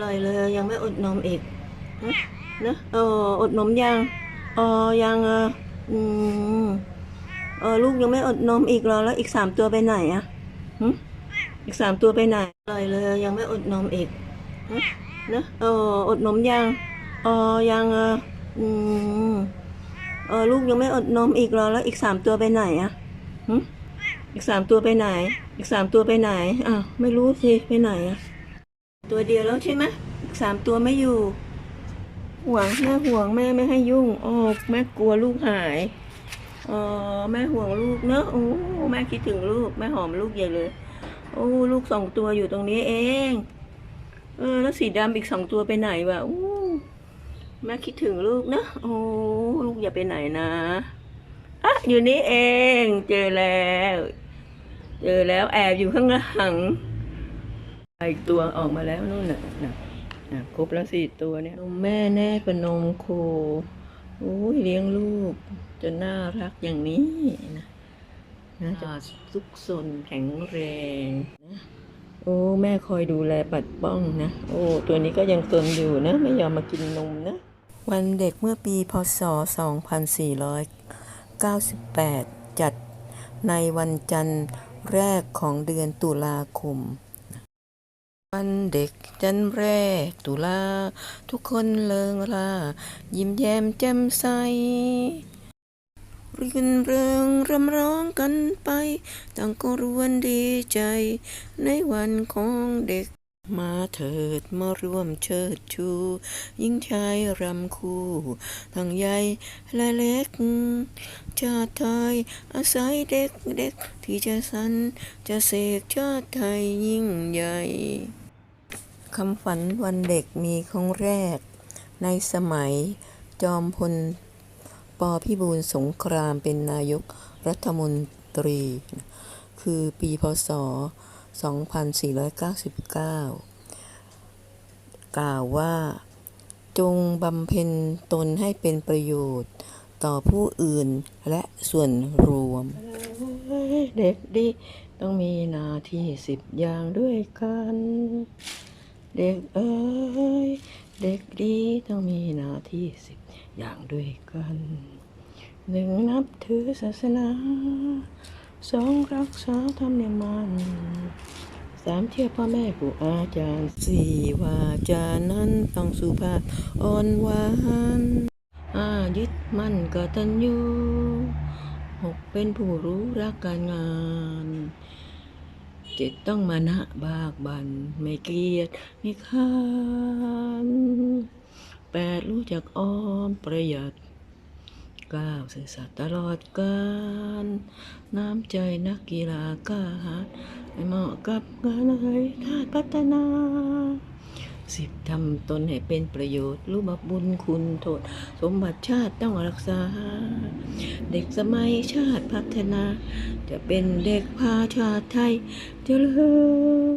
เลยเลยยังไม่อดนมอีกนะเอออดนมยังเออยังเอออืมเออลูกยังไม่อดนมอีกหรอแล้วอีกสามตัวไปไหนอะอีกสามตัวไปไหนเลยเลยยังไม่อดนมอีกนะเอออดนมยังเออยังเอออืมเออลูกยังไม่อดนมอีกหรอแล้วอีกสามตัวไปไหนอะอีกสามตัวไปไหน อีกสามตัวไปไหนอ้าวไม่รู้สิไปไหนอะ ตัวเดียวแล้วใช่ไหมสามตัวไม่อยู่ ห่วงแม่ห่วงแม่ไม่ให้ยุ่งโอ้แม่กลัวลูกหายเออแม่ห่วงลูกเนอะโอ้แม่คิดถึงลูกแม่หอมลูกใหญ่เลย โอ้ลูกสองตัวอยู่ตรงนี้เอง เออ แล้วสีดำอีกสองตัวไปไหนวะอู้แม่คิดถึงลูกเนอะโอ้ลูกอย่าไปไหนนะอะอยู่นี่เอง เจอแล้ว เจอแล้วแอบอยู่ข้างหลัง อีกตัวออกมาแล้วนู่นน่ะน่ะน่ะครบแล้วสี่ตัวเนี่ยนมแม่แน่ประนมโคโอ้ยเลี้ยงลูกจนน่ารักอย่างนี้นะนะจะสุกสนแข็งแรงนะโอ้แม่คอยดูแลปัดป้องนะ โอ้ตัวนี้ก็ยังตนอยู่นะ ไม่ยอมมากินนมนะ วันเด็กเมื่อปีพศ 2498 จัดในวันจันทร์แรกของเดือนตุลาคม วันเด็กจันแรกตุลา ทุกคนเลิงลายิ้มแย้มแจ่มใสรื่นเริงรำร้องกันไป ต่างก็รวนดีใจ ในวันของเด็ก มาเถิดมาร่วมเชิดชู ยิ่งชายรำคู่ ทั้งใหญ่และเล็ก ชาติไทย อาศัยเด็กเด็กที่จะสันจะเสกชาติไทยยิ่งใหญ่ คำฝันวันเด็กมีครั้งแรก ในสมัยจอมพลปพิบูลสงครามเป็นนายกรัฐมนตรี คือปีพศ 2499 กล่าวว่า จงบำเพ็ญตนให้เป็นประโยชน์ต่อผู้อื่นและส่วนรวม เด็กดีต้องมีนาที่สิบอย่างด้วยกัน เด็กเอ้ย เด็กดีต้องมีหน้าที่สิบอย่างด้วยกันหนึ่งนับถือศาสนาสองรักษาธรรมเนียมมันสามเชื่อพ่อแม่ครูอาจารย์สี่ว่าจานั้นต้องสุภาพอ่อนหวานห้ายึดมั่นกตัญญูหกเป็นผู้รู้รักการงาน จ็ดต้องมานะบากบันไม่เกลียดไม่ค้านแปดรู้จักออมประหยัดเก้าสื่อสัตย์ตลอดกาลน้ำใจนักกีฬากล้าหาญเหมาะกับงานอะไรชาติพัฒนาสิบทำตนให้เป็นประโยชน์ รู้บับบุญคุณโทษ สมบัติชาติต้องรักษา เด็กสมัยชาติพัฒนา จะเป็นเด็กพาชาติไทยเจริญ